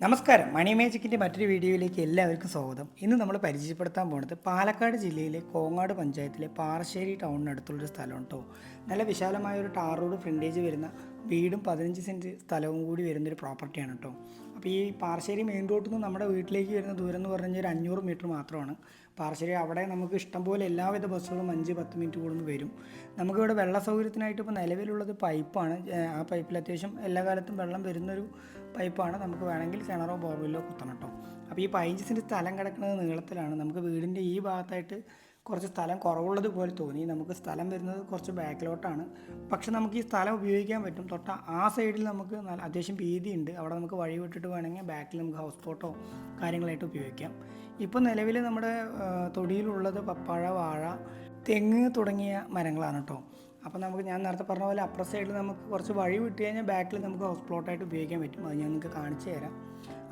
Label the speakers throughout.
Speaker 1: നമസ്കാരം. മണി മേജിക്കിന്റെ മറ്റൊരു വീഡിയോയിലേക്ക് എല്ലാവർക്കും സ്വാഗതം. ഇന്ന് നമ്മൾ പരിചയപ്പെടുത്താൻ പോകുന്നത് പാലക്കാട് ജില്ലയിലെ കോങ്ങാട് പഞ്ചായത്തിലെ പാറശ്ശേരി ടൗണിനടുത്തുള്ളൊരു സ്ഥലമാണ് കേട്ടോ നല്ല വിശാലമായ ഒരു ടാർ റോഡ് ഫ്രണ്ടേജ് വരുന്ന വീടും പതിനഞ്ച് സെന്റ് സ്ഥലവും കൂടി വരുന്നൊരു പ്രോപ്പർട്ടിയാണ് കേട്ടോ അപ്പോൾ ഈ പാറശ്ശേരി മെയിൻ റോഡിൽ നിന്ന് നമ്മുടെ വീട്ടിലേക്ക് വരുന്ന ദൂരം എന്ന് പറഞ്ഞു കഴിഞ്ഞാൽ ഒരു അഞ്ഞൂറ് മീറ്റർ മാത്രമാണ്. പാറശ്ശേരി അവിടെ നമുക്ക് ഇഷ്ടംപോലെ എല്ലാവിധ ബസ്സുകളും അഞ്ച് പത്ത് മിനിറ്റ് കൂടുമ്പോൾ വരും. നമുക്കിവിടെ വെള്ള സൗകര്യത്തിനായിട്ട് ഇപ്പോൾ നിലവിലുള്ളത് പൈപ്പാണ് ആ പൈപ്പിൽ അത്യാവശ്യം എല്ലാ കാലത്തും വെള്ളം വരുന്നൊരു പൈപ്പാണ് നമുക്ക് വേണമെങ്കിൽ കിണറോ ബോർവെല്ലോ കുത്തണം കേട്ടോ അപ്പോൾ ഈ പതിനഞ്ച് സെന്റ് സ്ഥലം കിടക്കുന്നത് നീളത്തിലാണ്. നമുക്ക് വീടിന്റെ ഈ ഭാഗത്തായിട്ട് കുറച്ച് സ്ഥലം കുറവുള്ളത് പോലെ തോന്നി. നമുക്ക് സ്ഥലം വരുന്നത് കുറച്ച് ബാക്കിലോട്ടാണ്. പക്ഷെ നമുക്ക് ഈ സ്ഥലം ഉപയോഗിക്കാൻ പറ്റും. തൊട്ട ആ സൈഡിൽ നമുക്ക് നല്ല അത്യാവശ്യം ഉണ്ട് അവിടെ നമുക്ക് വഴി വിട്ടിട്ട് വേണമെങ്കിൽ ബാക്കിൽ നമുക്ക് ഹൗസ് ബോട്ടോ കാര്യങ്ങളായിട്ട് ഉപയോഗിക്കാം. ഇപ്പോൾ നിലവിൽ നമ്മുടെ തൊടിയിലുള്ളത് പപ്പാഴ വാഴ തെങ്ങ് തുടങ്ങിയ മരങ്ങളാണ് കേട്ടോ. അപ്പോൾ നമുക്ക് ഞാൻ നേരത്തെ പറഞ്ഞ പോലെ അപ്പുറ സൈഡിൽ നമുക്ക് കുറച്ച് വഴി വിട്ട് കഴിഞ്ഞാൽ ബാക്കിൽ നമുക്ക് ഹൗസ് പ്ലോട്ടായിട്ട് ഉപയോഗിക്കാൻ പറ്റും. അത് ഞാൻ നിങ്ങൾക്ക് കാണിച്ചു തരാം.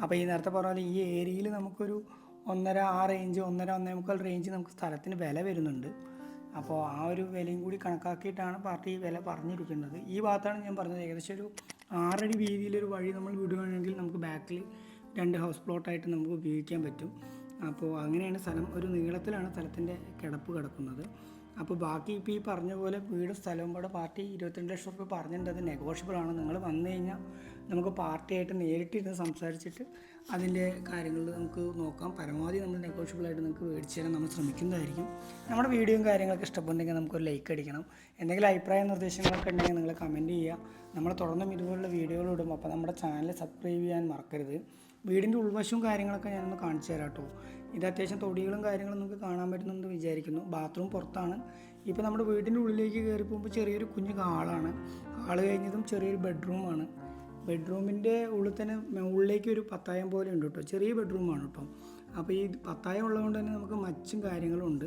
Speaker 1: അപ്പോൾ ഈ നേരത്തെ പറഞ്ഞ പോലെ ഈ ഏരിയയിൽ നമുക്കൊരു ഒന്നര ആ റേഞ്ച് ഒന്നര ഒന്നേ മുക്കാൽ റേഞ്ച് നമുക്ക് സ്ഥലത്തിന് വില വരുന്നുണ്ട്. അപ്പോൾ ആ ഒരു വിലയും കൂടി കണക്കാക്കിയിട്ടാണ് പാർട്ടി വില പറഞ്ഞിരിക്കുന്നത്. ഈ ഭാഗത്താണ് ഞാൻ പറഞ്ഞത്. ഏകദേശം ഒരു ആറടി വീതിയിലൊരു വഴി നമ്മൾ വിടുകയാണെങ്കിൽ നമുക്ക് ബാക്കിൽ രണ്ട് ഹൗസ് പ്ലോട്ടായിട്ട് നമുക്ക് ഉപയോഗിക്കാൻ പറ്റും. അപ്പോൾ അങ്ങനെയാണ് സ്ഥലം ഒരു നീളത്തിലാണ് സ്ഥലത്തിന്റെ കിടപ്പ് കിടക്കുന്നത്. അപ്പോൾ ബാക്കി ഇപ്പോൾ ഈ പറഞ്ഞ പോലെ വീടും സ്ഥലവും കൂടെ പാർട്ടി ഇരുപത്തിരണ്ട് ലക്ഷം റുപ്യ പറഞ്ഞിട്ടുണ്ട്. അത് നെഗോഷ്യബിൾ ആണ്. നിങ്ങൾ വന്നു കഴിഞ്ഞാൽ നമുക്ക് പാർട്ടിയായിട്ട് നേരിട്ടിരുന്ന് സംസാരിച്ചിട്ട് അതിന്റെ കാര്യങ്ങൾ നമുക്ക് നോക്കാം. പരമാവധി നമ്മൾ നെഗോഷ്യബിൾ ആയിട്ട് നമുക്ക് മേടിച്ചു തരാൻ നമ്മൾ ശ്രമിക്കുന്നതായിരിക്കും. നമ്മുടെ വീഡിയോയും കാര്യങ്ങളൊക്കെ ഇഷ്ടപ്പെടുന്നെങ്കിൽ നമുക്കൊരു ലൈക്ക് അടിക്കണം. എന്തെങ്കിലും അഭിപ്രായ നിർദ്ദേശങ്ങളൊക്കെ ഉണ്ടെങ്കിൽ നിങ്ങൾ കമന്റ് ചെയ്യുക. നമ്മൾ തുടർന്നും ഇതുപോലുള്ള വീഡിയോകൾ ഇടും. അപ്പോൾ നമ്മുടെ ചാനൽ സബ്സ്ക്രൈബ് ചെയ്യാൻ മറക്കരുത്. വീടിന്റെ ഉൾവശവും കാര്യങ്ങളൊക്കെ ഞാനൊന്ന് കാണിച്ചു തരാം കേട്ടോ ഇത് അത്യാവശ്യം തൊടികളും കാര്യങ്ങളും നമുക്ക് കാണാൻ പറ്റുന്നുണ്ടെന്ന് വിചാരിക്കുന്നു. ബാത്റൂം പുറത്താണ്. ഇപ്പോൾ നമ്മുടെ വീടിന്റെ ഉള്ളിലേക്ക് കയറി പോകുമ്പോൾ ചെറിയൊരു കുഞ്ഞു കാളാണ്. ഹാൾ കഴിഞ്ഞതും ചെറിയൊരു ബെഡ്റൂമാണ്. ബെഡ്റൂമിന്റെ ഉള്ളിൽ തന്നെ ഉള്ളിലേക്ക് ഒരു പത്തായം പോലെ ഉണ്ട് കേട്ടോ. ചെറിയ ബെഡ്റൂമാണ് കേട്ടോ. അപ്പോൾ ഈ പത്തായം ഉള്ളതുകൊണ്ട് തന്നെ നമുക്ക് മച്ചും കാര്യങ്ങളും ഉണ്ട്.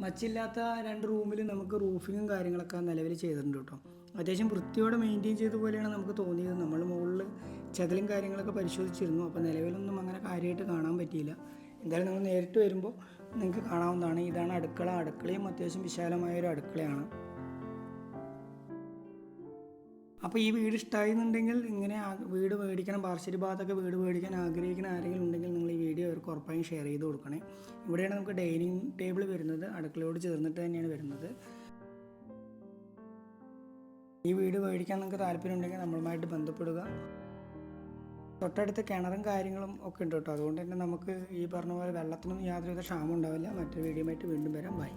Speaker 1: മച്ചില്ലാത്ത രണ്ട് റൂമിൽ നമുക്ക് റൂഫിങ്ങും കാര്യങ്ങളൊക്കെ നിലവിൽ ചെയ്തിട്ടുണ്ട് കേട്ടോ. അത്യാവശ്യം വൃത്തിയോടെ മെയിന്റെയിൻ ചെയ്ത പോലെയാണ് നമുക്ക് തോന്നിയത്. നമ്മൾ മുകളിൽ ചതലും കാര്യങ്ങളൊക്കെ പരിശോധിച്ചിരുന്നു. അപ്പോൾ നിലവിലൊന്നും അങ്ങനെ കാര്യമായിട്ട് കാണാൻ പറ്റിയില്ല. എന്തായാലും നിങ്ങൾ നേരിട്ട് വരുമ്പോൾ നിങ്ങൾക്ക് കാണാവുന്നതാണ്. ഇതാണ് അടുക്കള. അടുക്കളയും അത്യാവശ്യം വിശാലമായ ഒരു അടുക്കളയാണ്. അപ്പോൾ ഈ വീട് ഇഷ്ടമായി എന്നുണ്ടെങ്കിൽ ഇങ്ങനെ വീട് മേടിക്കണം. പാർശ്ശേരി ഭാഗത്തൊക്കെ വീട് മേടിക്കാൻ ആഗ്രഹിക്കുന്ന ആരെങ്കിലും ഉണ്ടെങ്കിൽ നിങ്ങൾ ഈ വീഡിയോ അവർക്ക് ഉറപ്പായും ഷെയർ ചെയ്ത് കൊടുക്കണേ. ഇവിടെയാണ് നമുക്ക് ഡൈനിങ് ടേബിൾ വരുന്നത്. അടുക്കളയോട് ചേർന്നിട്ട് തന്നെയാണ് വരുന്നത്. ഈ വീട് മേടിക്കാൻ നിങ്ങൾക്ക് താല്പര്യം ഉണ്ടെങ്കിൽ നമ്മളുമായിട്ട് ബന്ധപ്പെടുക. തൊട്ടടുത്ത് കിണറും കാര്യങ്ങളും ഒക്കെ ഉണ്ട് കേട്ടോ. അതുകൊണ്ട് തന്നെ നമുക്ക് ഈ പറഞ്ഞ പോലെ വെള്ളത്തിനൊന്നും യാതൊരുവിധ ക്ഷാമം ഉണ്ടാവില്ല. മറ്റൊരു വീഡിയോ ആയിട്ട് വീണ്ടും വരാം. ബൈ